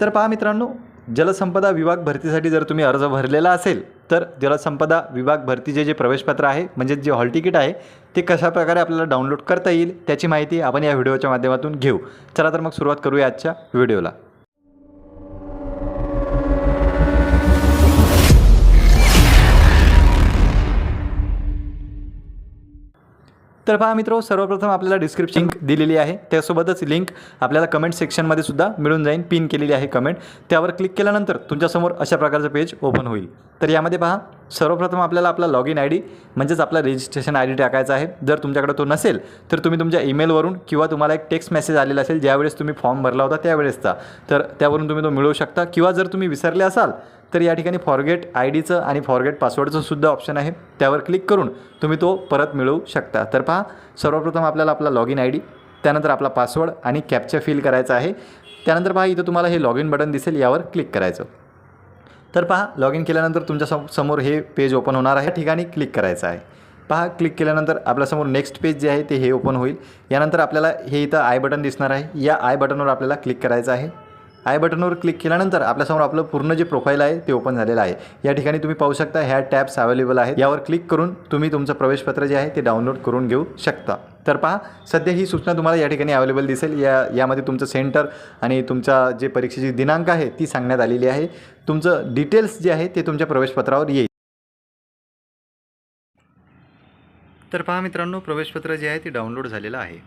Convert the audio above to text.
तर पहा मित्रांनो जलसंपदा विभाग भरतीसाठी जर तुम्ही अर्ज भरलेला असेल तर जलसंपदा विभाग भरतीचे जे प्रवेशपत्र आहे म्हणजे जे हॉल तिकीट आहे ते कशाप्रकारे आपल्याला डाउनलोड करता येईल त्याची माहिती आपण या व्हिडिओच्या माध्यमातून घेऊ. चला तर मग सुरुवात करूया आजच्या व्हिडिओला. तर पहा मित्रो सर्वप्रथम आपल्याला डिस्क्रिप्शन लिंक दिलेली आहे. त्यासोबतच लिंक आपल्याला कमेंट सेक्शनमध्ये सुद्धा मिळून जाईल. पिन केलेली आहे कमेंट त्यावर क्लिक केल्यानंतर तुमच्यासमोर अशा प्रकारचं पेज ओपन होईल. तर यामध्ये पहा सर्वप्रथम आपल्याला आपला लॉग इन आय डी म्हणजेच आपला रजिस्ट्रेशन आय डी टाकायचा आहे. जर तुमच्याकडे तो नसेल तर तुम्ही तुमच्या ईमेलवरून किंवा तुम्हाला एक टेक्स्ट मेसेज आलेला असेल ज्यावेळेस तुम्ही फॉर्म भरला होता त्यावेळेसचा. तर त्यावरून तुम्ही तो मिळवू शकता. किंवा जर तुम्ही विसरले असाल तर या ठिकाणी फॉरगेट आय डीचं आणि फॉरगेट पासवर्डचं सुद्धा ऑप्शन आहे. त्यावर क्लिक करून तुम्ही तो परत मिळवू शकता. तर पहा सर्वप्रथम आपल्याला आपला लॉग इन आय डी त्यानंतर आपला पासवर्ड आणि कॅपचा फिल करायचा आहे. त्यानंतर पहा इथं तुम्हाला हे लॉग इन बटन दिसेल यावर क्लिक करायचं. तर पहा लॉग इन केल्यानंतर तुमच्या सम समोर हे पेज ओपन होणार आहे. या ठिकाणी क्लिक करायचं आहे. पहा क्लिक केल्यानंतर आपल्यासमोर नेक्स्ट पेज जे आहे ते हे ओपन होईल. यानंतर आपल्याला हे इथं आय बटन दिसणार आहे. या आय बटनवर आपल्याला क्लिक करायचं आहे. आय बटनवर क्लिक केल्यानंतर आपल्यासमोर आपलं पूर्ण जे प्रोफाईल आहे ते ओपन झालेलं आहे. या ठिकाणी तुम्ही पाहू शकता ह्या टॅब्स अवेलेबल आहेत. यावर क्लिक करून तुम्ही तुमचं प्रवेशपत्र जे आहे ते डाउनलोड करून घेऊ शकता. तर पहा सध्या ही सूचना तुम्हाला या ठिकाणी अवेलेबल दिसेल. या यामध्ये तुमचं सेंटर आणि तुमचा जे परीक्षेची दिनांक आहे ती सांगण्यात आलेली आहे. तुमचं डिटेल्स जे आहे ते तुमच्या प्रवेशपत्रावर येईल. तर पहा मित्रांनो प्रवेशपत्र जे आहे ते डाउनलोड झालेलं आहे.